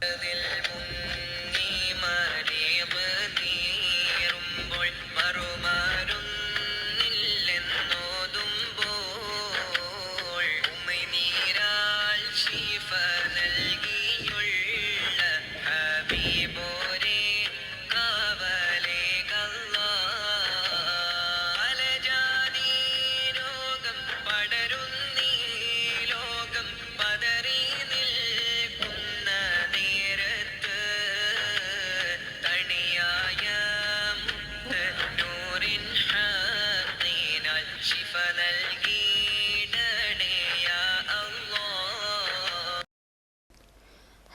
de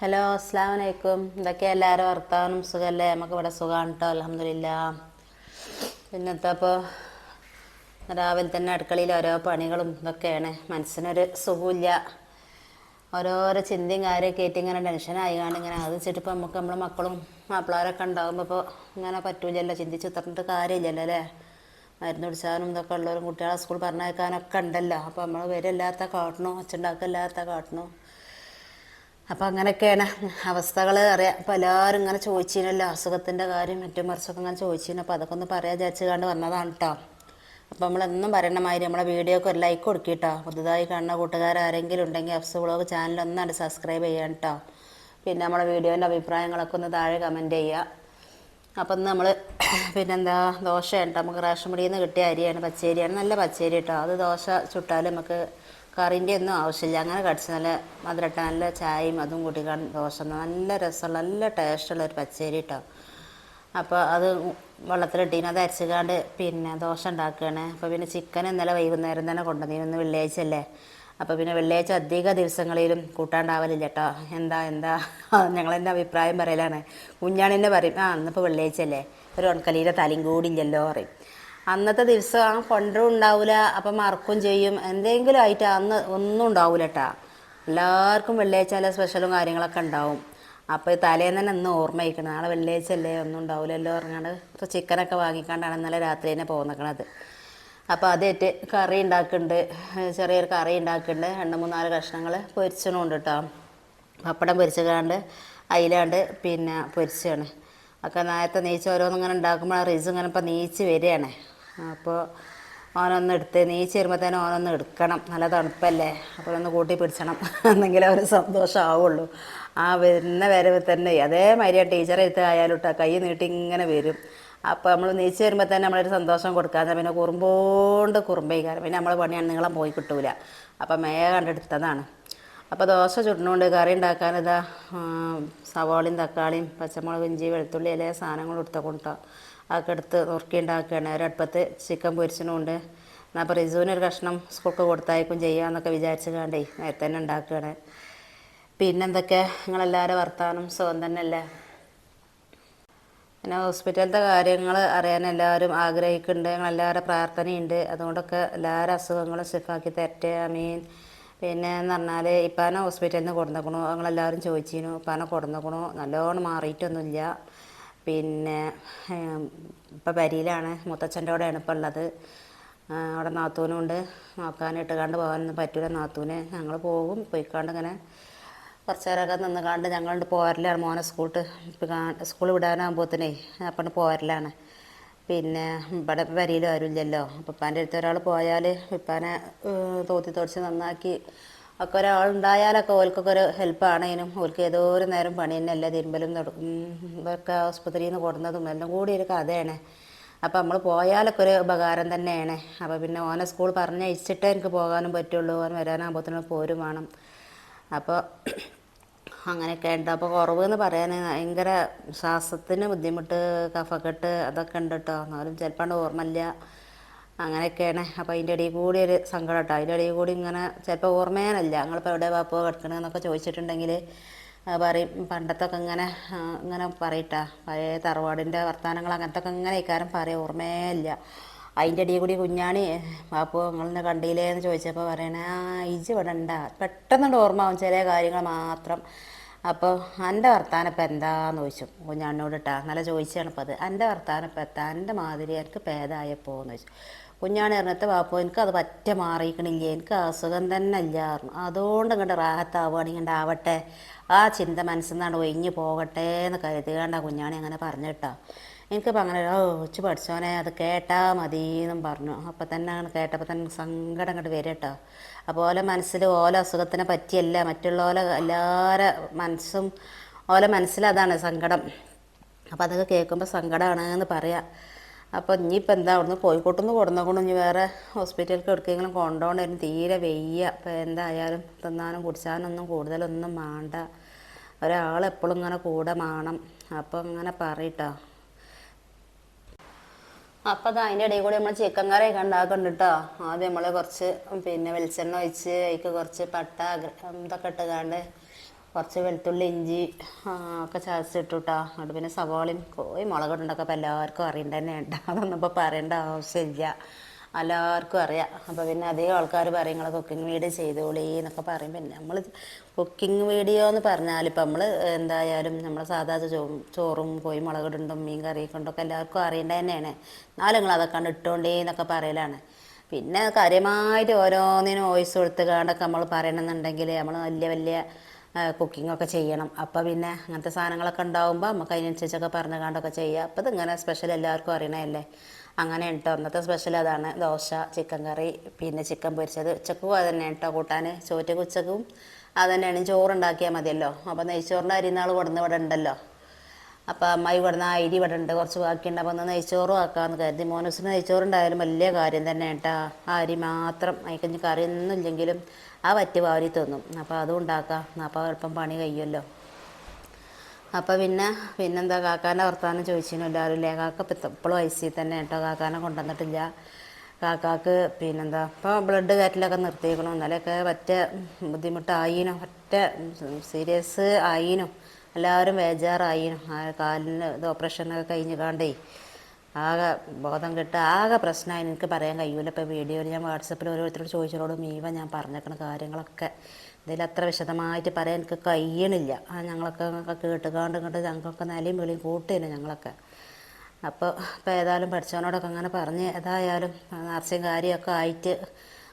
hello അസ്സാം വലൈക്കും ഇതൊക്കെ എല്ലാവരും വർത്താനം സുഖമല്ലേ നമുക്ക് ഇവിടെ സുഖമാണ് കേട്ടോ അലഹമില്ല പിന്നത്തെ അപ്പോൾ രാവിലെ തന്നെ അടുക്കളയിൽ ഓരോ പണികളും ഇതൊക്കെയാണ്. മനസ്സിനൊരു സുഖമില്ല ഓരോരോ ചിന്തയും കാര്യമൊക്കെ ആയിട്ട് ഇങ്ങനെ ടെൻഷനായി കാണും ഇങ്ങനെ അത് വെച്ചിട്ട് ഇപ്പോൾ നമുക്ക് നമ്മളെ മക്കളും മാപ്പിളാരൊക്കെ ഉണ്ടാകുമ്പോൾ ഇപ്പോൾ ഇങ്ങനെ പറ്റൂലല്ലോ. ചിന്തിച്ച് ഉത്തറിട്ട് കാര്യമില്ലല്ലോ അല്ലേ? മരുന്ന് കുടിച്ചാലും ഇതൊക്കെ ഉള്ളവരും കുട്ടികളെ സ്കൂൾ പറഞ്ഞയക്കാനൊക്കെ ഉണ്ടല്ലോ. അപ്പോൾ നമ്മൾ വരില്ലാത്ത കാട്ടണു? ഒച്ചുണ്ടാക്കില്ലാത്ത കാട്ടണു? അപ്പം അങ്ങനെയൊക്കെയാണ് അവസ്ഥകൾ അറിയാം. അപ്പോൾ എല്ലാവരും ഇങ്ങനെ ചോദിച്ചിരുന്നല്ലോ അസുഖത്തിന്റെ കാര്യം മറ്റും മറിച്ചൊക്കെ ഇങ്ങനെ ചോദിച്ചിരുന്നു. അപ്പോൾ അതൊക്കെ ഒന്ന് പറയാൻ വിചാരിച്ച് കണ്ട് വന്നതാണ് കേട്ടോ അപ്പോൾ നമ്മളെന്നും പറയണ മാതിരി നമ്മളെ വീഡിയോക്ക് ഒരു ലൈക്ക് കൊടുക്കുക കേട്ടോ പുതുതായി കാണുന്ന കൂട്ടുകാർ ആരെങ്കിലും ഉണ്ടെങ്കിൽ അഫ്സ് വ്ളോഗ് ചാനൽ ഒന്നാണ് സബ്സ്ക്രൈബ് ചെയ്യാൻ കേട്ടോ പിന്നെ നമ്മളെ വീഡിയോന്റെ അഭിപ്രായങ്ങളൊക്കെ ഒന്ന് താഴെ കമന്റ് ചെയ്യുക അപ്പം നമ്മൾ പിന്നെന്താ ദോശയാണ് കേട്ടോ നമുക്ക് റേഷൻ പിടിയിൽ നിന്ന് കിട്ടിയ അരിയാണ് പച്ചരിയാണ്. നല്ല പച്ചരി കേട്ടോ അത് ദോശ ചുട്ടാലും നമുക്ക് കറിന്റെ ഒന്നും ആവശ്യമില്ല. അങ്ങനെ കടിച്ച് നല്ല മധുരട്ട നല്ല ചായയും അതും കൂട്ടി കാണും ദോശ നല്ല രസമുള്ള നല്ല ടേസ്റ്റുള്ള ഒരു പച്ചരി കേട്ടോ അപ്പോൾ അത് വെള്ളത്തിലിട്ടീന്. അത് അരച്ചുകാണ്ട് പിന്നെ ദോശ ഉണ്ടാക്കുകയാണ് അപ്പോൾ പിന്നെ ചിക്കൻ ഇന്നലെ വൈകുന്നേരം തന്നെ കൊണ്ടുവന്നിരുന്നു ഇന്ന് വെള്ളിയാഴ്ച അല്ലേ? അപ്പോൾ പിന്നെ വെള്ളിയാഴ്ച അധിക ദിവസങ്ങളിലും കൂട്ടാണ്ടാവലില്ല കേട്ടോ എന്താ എന്താ? ഞങ്ങളെന്റെ അഭിപ്രായം പറയലാണ്. കുഞ്ഞാണിന്റെ പറയും ആ ഇന്നിപ്പോൾ വെള്ളിയാഴ്ച അല്ലേ? ഒരു ഉണക്കലീന്റെ തലയും കൂടി ഇല്ലല്ലോ പറയും. അന്നത്തെ ദിവസം കൊണ്ടും ഉണ്ടാവില്ല അപ്പം മറക്കും ചെയ്യും. എന്തെങ്കിലും ആയിട്ട് അന്ന് ഒന്നും ഉണ്ടാവില്ല കേട്ടാ എല്ലാവർക്കും വെള്ളിയാഴ്ച സ്പെഷ്യലും കാര്യങ്ങളൊക്കെ ഉണ്ടാവും. അപ്പോൾ ഈ തലേന്ന് തന്നെ ഇന്ന് ഓർമ്മയിക്കണം നാളെ വെള്ളിയാഴ്ച അല്ലേ ഒന്നും ഉണ്ടാവില്ലല്ലോ പറഞ്ഞാണ്ട് ഇപ്പോൾ ചിക്കനൊക്കെ വാങ്ങിക്കാണ്ടാണ് ഇന്നലെ രാത്രി തന്നെ പോന്നിക്കണത്. അപ്പോൾ അതേറ്റ് കറി ഉണ്ടാക്കുന്നുണ്ട് ചെറിയൊരു കറി ഉണ്ടാക്കുന്നുണ്ട് രണ്ട് മൂന്നാൽ കഷ്ണങ്ങൾ പൊരിച്ചണുണ്ട് കേട്ടോ പപ്പടം പൊരിച്ചുകാണ്ട് അയിലാണ്ട് പിന്നെ പൊരിച്ചാണ് ഒക്കെ നേരത്തെ നീച്ച് ഓരോന്നിങ്ങനെ ഉണ്ടാക്കുമ്പോൾ റിസ് ഇങ്ങനെ ഇപ്പം നീച്ച് വരികയാണ്. അപ്പോൾ ഓനൊന്ന് എടുത്ത് നീ വരുമ്പോഴത്തേനും ഓനൊന്ന് എടുക്കണം. നല്ല തണുപ്പല്ലേ? അപ്പോൾ ഒന്ന് കൂട്ടി പിടിച്ചണം. എന്നെങ്കിലും അവർ സന്തോഷമാവുള്ളൂ ആ വരുന്ന വരവ് തന്നെ. അതേമാതിരി ആ ടീച്ചറെ എടുത്ത് ആയാലും കേട്ടോ കൈ നീട്ടി ഇങ്ങനെ വരും. അപ്പോൾ നമ്മൾ നീച്ച് വരുമ്പോൾ തന്നെ നമ്മളൊരു സന്തോഷം കൊടുക്കാതെ പിന്നെ കുറുമ്പോണ്ട് കുറുമ്പയിക്കാരം പിന്നെ നമ്മൾ പണിയാണ് നീളം പോയി കിട്ടൂല. അപ്പം മേ കണ്ടെടുത്തതാണ് അപ്പോൾ ദോശ ചുടണുകൊണ്ട് കറി ഉണ്ടാക്കാൻ ഇതാ സവാളയും തക്കാളിയും പച്ചമുളക് ഇഞ്ചി വെളുത്തുള്ളി എല്ലാ സാധനങ്ങളും എടുത്ത കൊണ്ടോ അതൊക്കെ നുറുക്കി ഉണ്ടാക്കുകയാണ് ഒരടുപ്പത്ത് ചിക്കൻ പൊരിച്ചണുണ്ട് എന്നാൽ അപ്പോൾ റിസുവിന് ഒരു കഷ്ണം സ്കൂൾക്ക് കൊടുത്തയക്കും ചെയ്യാമെന്നൊക്കെ വിചാരിച്ച് കണ്ടേ നേരത്തെ തന്നെ ഉണ്ടാക്കുകയാണ്. പിന്നെന്തൊക്കെ? നിങ്ങളെല്ലാവരും വർത്താനം സുഖം തന്നെയല്ലേ? പിന്നെ ഹോസ്പിറ്റലിലത്തെ കാര്യങ്ങൾ അറിയാൻ എല്ലാവരും ആഗ്രഹിക്കുന്നുണ്ട്. ഞങ്ങളെല്ലാവരും പ്രാർത്ഥനയുണ്ട്. അതുകൊണ്ടൊക്കെ എല്ലാവരും അസുഖങ്ങളും സിഫാക്കി തരട്ടെ. അമീൻ പിന്നെ എന്ന് പറഞ്ഞാൽ ഇപ്പാനെ ഹോസ്പിറ്റലിൽ നിന്ന് കൊടുന്നേക്കണു. ഞങ്ങളെല്ലാവരും ചോദിച്ചിരുന്നു ഇപ്പാനെ കൊടുന്നേക്കണു. നല്ലോണം മാറിയിട്ടൊന്നുമില്ല. പിന്നെ ഇപ്പം പരിയിലാണ് മുത്തച്ഛന്റെ കൂടെയാണ് ഉള്ളത്. അവിടെ അവിടെ നാത്തൂനുണ്ട് നോക്കാനിട്ട് കണ്ട് പോകാനൊന്നും പറ്റൂല. നാത്തൂന് ഞങ്ങൾ പോകും. പോയിക്കാണ്ട് ഇങ്ങനെ കുറച്ച് നേരമൊക്കെ നിന്ന് കണ്ട് ഞങ്ങളുണ്ട് പോരലാണ്. മോനെ സ്കൂട്ട് സ്കൂൾ വിടാനാകുമ്പോഴത്തേനേ അപ്പം പോരലാണ്. പിന്നെ ഇവിടെ വരിയിലും ആരുമില്ലല്ലോ. അപ്പം ഇപ്പാന്റെ അടുത്ത് ഒരാൾ പോയാൽ ഇപ്പാനെ ഏഹ്, തോത്തി തുടച്ച് നന്നാക്കി ഒക്കെ ഒരാളുണ്ടായാലൊക്കെ ഓൽക്കൊക്കെ ഒരു ഹെൽപ്പാണേനും ഓൽക്ക് ഏതോ ഒരു നേരം പണി തന്നെ അല്ല തിരുമ്പലും തൊട- ഉം, ഇതൊക്കെ ആസ്പത്രിയിൽ നിന്ന് കൊടുന്നതും എല്ലാം കൂടി ഒരു കഥയാണ്. അപ്പം നമ്മൾ പോയാലൊക്കെ ഒരു ഉപകാരം തന്നെയാണ്. അപ്പോൾ പിന്നെ ഓനെ സ്കൂൾ പറഞ്ഞയച്ചിട്ടേ എനിക്ക് പോകാനും പറ്റുള്ളൂ. ഓൻ വരാനാകുമ്പോഴത്തേനും പോരും വേണം. അപ്പോൾ അങ്ങനെയൊക്കെ ഉണ്ട്. അപ്പോൾ കുറവ് എന്ന് പറയാൻ ഭയങ്കര ശ്വാസത്തിന് ബുദ്ധിമുട്ട് കഫക്കെട്ട് അതൊക്കെ ഉണ്ട് കേട്ടോ എന്നാലും ചിലപ്പോൾ ഓർമ്മയില്ല. അങ്ങനെയൊക്കെയാണ്. അപ്പോൾ അതിന്റെ ഇടയിൽ കൂടി ഒരു സങ്കടം കേട്ടോ അതിന്റെ ഇടയിൽ കൂടി ഇങ്ങനെ ചിലപ്പോൾ ഓർമ്മേനല്ല ഞങ്ങളിപ്പോൾ എവിടെ വാപ്പോ കിടക്കണമെന്നൊക്കെ ചോദിച്ചിട്ടുണ്ടെങ്കിൽ പറയും. പണ്ടത്തൊക്കെ ഇങ്ങനെ ഇങ്ങനെ പറയട്ടാ. പഴയ തറവാടിന്റെ വർത്തമാനങ്ങൾ അങ്ങനത്തെ ഒക്കെ ഇങ്ങനെ ഇക്കാരം പറയും. ഓർമ്മയില്ല. അതിന്റെ ഇടയിൽ കൂടി കുഞ്ഞാണി പാപ്പു നിങ്ങളിന്ന് കണ്ടില്ലേ എന്ന് ചോദിച്ചപ്പോൾ പറയണേ ആ ഇജ് ഇവിടെ ഉണ്ടാ പെട്ടെന്നുണ്ട് ഓർമ്മ ചില കാര്യങ്ങൾ മാത്രം. അപ്പോൾ എന്റെ വർത്താനം ഇപ്പം എന്താന്ന് ചോദിച്ചു. കുഞ്ഞാണ്ണോട് ഇട്ടാ നല്ല ചോദിച്ചാണ് ഇപ്പോൾ അത്. എന്റെ വർത്താനം ഇപ്പം എത്താ. എന്റെ മാതിരി എനിക്ക് ഭേദമായപ്പോൾ എന്ന് ചോദിച്ചു. കുഞ്ഞാണി പറഞ്ഞിട്ട് വാപ്പോ എനിക്ക് അത് പറ്റ മാറിയിക്കണില്ല എനിക്ക് അസുഖം തന്നെ ഇല്ലായിരുന്നു അതുകൊണ്ട് ഇങ്ങോട്ട് റാഹത്താവുകയാണെങ്കിൽ ആവട്ടെ. ആ ചിന്ത മനസ്സിൽ നിന്നാണ് ഒഴിഞ്ഞു പോകട്ടെ എന്ന് കരുതുകണ്ട കുഞ്ഞാണി അങ്ങനെ പറഞ്ഞിട്ടോ എനിക്കിപ്പോൾ അങ്ങനെ ഓ ഉച്ച പഠിച്ചോനെ അത് കേട്ടാൽ മതി എന്നും പറഞ്ഞു. അപ്പം തന്നെ അങ്ങനെ കേട്ടപ്പോൾ തന്നെ സങ്കടം അങ്ങോട്ട് വരും കേട്ടോ അപ്പോൾ ഓല മനസ്സിൽ ഓല അസുഖത്തിനെ പറ്റിയല്ല മറ്റുള്ള ഓല എല്ലാവരുടെ മനസ്സും ഓല മനസ്സിലതാണ് സങ്കടം. അപ്പോൾ അതൊക്കെ കേൾക്കുമ്പോൾ സങ്കടമാണ് എന്ന് പറയാം. അപ്പോൾ ഇനിയിപ്പോൾ എന്താ അവിടുന്ന് കോഴിക്കോട്ടൊന്ന് നിന്ന് കൊടുന്നോകൊണ്ട് ഇനി വേറെ ഹോസ്പിറ്റലിലേക്ക് എടുക്കെങ്കിലും കൊണ്ടുപോകണ്ടായിരുന്നു തീരെ വെയ്യ. അപ്പോൾ എന്തായാലും തിന്നാനും കുടിച്ചാനൊന്നും കൂടുതലൊന്നും വേണ്ട ഒരാൾ എപ്പോഴും ഇങ്ങനെ കൂടെ മാണം. അപ്പോൾ ഇങ്ങനെ പറയട്ടോ അപ്പോൾ അത് അതിന്റെ ഇടയിൽ കൂടി നമ്മൾ ചിക്കൻ കറിയൊക്കെ ഉണ്ടാക്കുന്നുണ്ട് കേട്ടോ ആദ്യം നമ്മൾ കുറച്ച് പിന്നെ വെളിച്ചെണ്ണ ഒഴിച്ച് അതിക്ക് കുറച്ച് പട്ട ഇതൊക്കെ ഇട്ടുകാണ്ട് കുറച്ച് വെളുത്തുള്ളി ഇഞ്ചി ഒക്കെ ചതച്ചിട്ടു കേട്ടോ അത് പിന്നെ സവാളയും കോഴി മുളകിട്ടുണ്ടൊക്കെ അപ്പോൾ എല്ലാവർക്കും അറിയണ്ട തന്നെ അതൊന്നും ഇപ്പോൾ പറയേണ്ട ആവശ്യമില്ല. എല്ലാവർക്കും അറിയാം. അപ്പോൾ പിന്നെ അധികം ആൾക്കാർ പറയും നിങ്ങൾ കുക്കിംഗ് വീഡിയോ ചെയ്തോളി എന്നൊക്കെ പറയും. പിന്നെ നമ്മൾ കുക്കിംഗ് വീഡിയോ എന്ന് പറഞ്ഞാൽ ഇപ്പം നമ്മൾ എന്തായാലും നമ്മൾ സാധാ ചോറും കോഴി മുളകിടുണ്ടും മീൻ കറി കൊണ്ടൊക്കെ എല്ലാവർക്കും അറിയേണ്ടത് തന്നെയാണ്. എന്നാലും നിങ്ങൾ അതൊക്കെ കണ്ട് ഇട്ടോണ്ടേ എന്നൊക്കെ പറയലാണ്. പിന്നെ കാര്യമായിട്ട് ഓരോന്നിനും വോയിസ് കൊടുത്ത് കാണ്ടൊക്കെ നമ്മൾ പറയണമെന്നുണ്ടെങ്കിൽ നമ്മൾ വലിയ വലിയ കുക്കിംഗ് ഒക്കെ ചെയ്യണം. അപ്പോൾ പിന്നെ അങ്ങനത്തെ സാധനങ്ങളൊക്കെ ഉണ്ടാകുമ്പോൾ നമുക്ക് അതിനനുസരിച്ചൊക്കെ പറഞ്ഞ് കാണ്ടൊക്കെ ചെയ്യുക അപ്പോൾ ഇതിങ്ങനെ സ്പെഷ്യൽ എല്ലാവർക്കും അറിയണതല്ലേ. അങ്ങനെ കേട്ടോ അന്നത്തെ സ്പെഷ്യൽ അതാണ് ദോശ ചിക്കൻ കറി പിന്നെ ചിക്കൻ പൊരിച്ചത്. ഉച്ചക്കും അത് തന്നെ കേട്ടോ കൂട്ടാൻ ചോറ്റക്ക് ഉച്ചക്കും അത് തന്നെയാണ്. ചോറുണ്ടാക്കിയാൽ മതിയല്ലോ. അപ്പോൾ നെയ്ച്ചോറിന്റെ അരിനാൾ കൊടുന്ന് ഇവിടെ ഉണ്ടല്ലോ. അപ്പോൾ അമ്മായി ഇവിടുന്ന് അരി ഇവിടെ ഉണ്ട്. കുറച്ച് ബാക്കിയുണ്ട്. അപ്പോൾ ഒന്ന് നെയ്ച്ചോറും ആക്കാമെന്ന് കരുതി. മോനൂസിന് നെയ്ച്ചോറുണ്ടായാലും വലിയ കാര്യം തന്നെ കേട്ടോ ആ അരി മാത്രം അതിക്കഞ്ഞ് കറിയൊന്നും ഇല്ലെങ്കിലും ആ വറ്റ് വാരി തിന്നും. അപ്പോൾ അതും ഉണ്ടാക്കാം. അപ്പോൾ എളുപ്പം പണി കഴിയുമല്ലോ. അപ്പോൾ പിന്നെ പിന്നെന്താ കാക്കാന്റെ വർത്താനം ചോദിച്ചിരുന്നു. എല്ലാവരും ഇല്ലേ? കാക്ക ഇപ്പം ഇപ്പോഴും ഐ സി തന്നെ കേട്ടോ. കാക്കാനെ കൊണ്ടുവന്നിട്ടില്ല. കാക്കാക്ക് പിന്നെന്താ ഇപ്പോൾ ബ്ലഡ് കയറ്റലൊക്കെ നിർത്തിയേക്കണം. എന്നാലൊക്കെ പറ്റ ബുദ്ധിമുട്ടായിനു. ഒറ്റ സീരിയസ് ആയിനും. എല്ലാവരും ബേജാറായിനും. ആ കാലിന് ഇത് ഓപ്പറേഷനൊക്കെ കഴിഞ്ഞ് കാണ്ടേ ആകെ ബോധം കിട്ടുക ആകെ പ്രശ്നമായി എനിക്ക് പറയാൻ കഴിയൂല. ഇപ്പോൾ വീഡിയോയിൽ ഞാൻ വാട്സപ്പിൽ ഓരോരുത്തരോട് ചോദിച്ചതോട് മീവ ഞാൻ പറഞ്ഞേക്കണ കാര്യങ്ങളൊക്കെ. ഇതിൽ അത്ര വിശദമായിട്ട് പറയാൻ എനിക്ക് കഴിയണില്ല. ആ ഞങ്ങളൊക്കെ കേട്ടുകാണ്ട് കണ്ട് ഞങ്ങൾക്കൊക്കെ നിലയും വെളിയും കൂട്ടിയില്ല ഞങ്ങളൊക്കെ. അപ്പോൾ ഇപ്പോൾ ഏതായാലും പഠിച്ചവനോടൊക്കെ അങ്ങനെ പറഞ്ഞ് ഏതായാലും നേർച്ചയും കാര്യമൊക്കെ ആയിട്ട്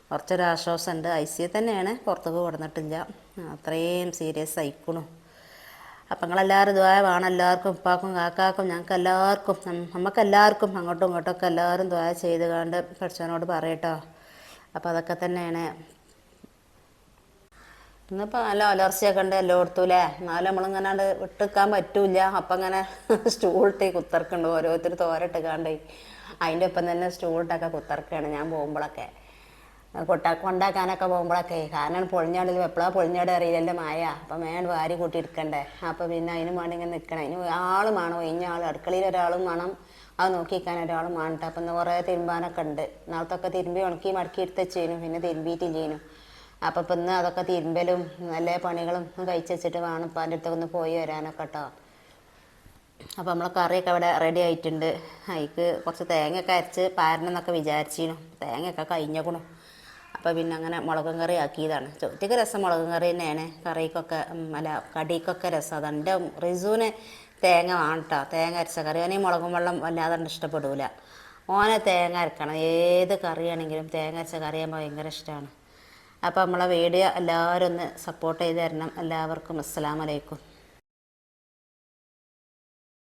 കുറച്ചൊരു ആശ്വാസമുണ്ട്. ഐ സി തന്നെയാണ് പുറത്തേക്ക് കൊടുന്നിട്ടില്ല അത്രയും സീരിയസ് ആയിക്കണു. അപ്പം നിങ്ങളെല്ലാവരും ദ്വായ വേണം. എല്ലാവർക്കും ഉപ്പാക്കും കാക്കാക്കും ഞങ്ങൾക്ക് എല്ലാവർക്കും നമുക്ക് എല്ലാവർക്കും അങ്ങോട്ടും ഇങ്ങോട്ടൊക്കെ എല്ലാവരും ദ്വായ ചെയ്ത് കണ്ട് പഠിച്ചവനോട് പറയട്ടോ. അപ്പോൾ അതൊക്കെ തന്നെയാണ്. ഇന്നിപ്പോൾ നല്ല അലർച്ചയൊക്കെ ഉണ്ട് എല്ലായിടത്തും അല്ലേ എന്നാലും നമ്മളിങ്ങനെ വിട്ടുക്കാൻ പറ്റൂല അപ്പം ഇങ്ങനെ സ്റ്റൂളിട്ട് കുത്തർക്കുണ്ട്. ഓരോരുത്തർ തോരട്ട് കാണ്ടേ അതിന്റെ ഒപ്പം തന്നെ സ്റ്റൂളിട്ടൊക്കെ കുത്തർക്കാണ് ഞാൻ പോകുമ്പോഴൊക്കെ കൊട്ട കൊണ്ടാക്കാനൊക്കെ പോകുമ്പോഴൊക്കെ കാരണം പൊളിഞ്ഞാടിൽ എപ്പോഴാണ് പൊളിഞ്ഞാട് അറിയില്ലല്ലോ മായ. അപ്പം വേണ്ട വാരി കൂട്ടി എടുക്കണ്ടേ അപ്പം പിന്നെ അതിന് വേണ്ടി ഇങ്ങനെ നിൽക്കണം അതിന് ആളും വേണം. ഒഴിഞ്ഞ ആൾ അടുക്കളയിൽ ഒരാളും വേണം. അത് നോക്കിക്കാൻ ഒരാളും വേണ്ട അപ്പം കുറേ തിരുമ്പാനൊക്കെ ഉണ്ട്. നാളത്തൊക്കെ തിരുമ്പി ഉണക്കി മടക്കി എടുത്ത് വെച്ചേനും. പിന്നെ തിരുമ്പിയിട്ടില്ലേനും. അപ്പം ഇപ്പം ഇന്ന് അതൊക്കെ തിരുമ്പലും നല്ല പണികളും കഴിച്ച് വെച്ചിട്ട് വേണം ഇപ്പം അതിന്റെ അടുത്തൊക്കെ ഒന്ന് പോയി വരാനൊക്കെ കേട്ടോ അപ്പോൾ നമ്മളെ കറിയൊക്കെ ഇവിടെ റെഡി ആയിട്ടുണ്ട്. അതിക്ക് കുറച്ച് തേങ്ങയൊക്കെ അരച്ച് പാരണമെന്നൊക്കെ വിചാരിച്ചിരുന്നു. തേങ്ങയൊക്കെ കഴിഞ്ഞേക്കണു. അപ്പോൾ പിന്നെ അങ്ങനെ മുളകും കറി ആക്കിയതാണ്. ചോറ്റയ്ക്ക് രസം മുളകും കറി തന്നെയാണ്. കറിക്കൊക്കെ അല്ല കടിക്കൊക്കെ രസം. അതാണ് എന്റെ റിസുവിന് തേങ്ങ വേണം കേട്ടോ തേങ്ങ അരച്ച കറി. അവനെ മുളകും വെള്ളം വല്ലാതെ ഇഷ്ടപ്പെടൂല. ഓനെ തേങ്ങ അരക്കണം. ഏത് കറിയാണെങ്കിലും തേങ്ങ അരച്ച കറിയാകുമ്പോൾ ഭയങ്കര ഇഷ്ടമാണ് അപ്പോൾ നമ്മളെ വീഡിയോ എല്ലാവരും ഒന്ന് സപ്പോർട്ട് ചെയ്ത് തരണം. എല്ലാവർക്കും അസ്സലാമലൈക്കും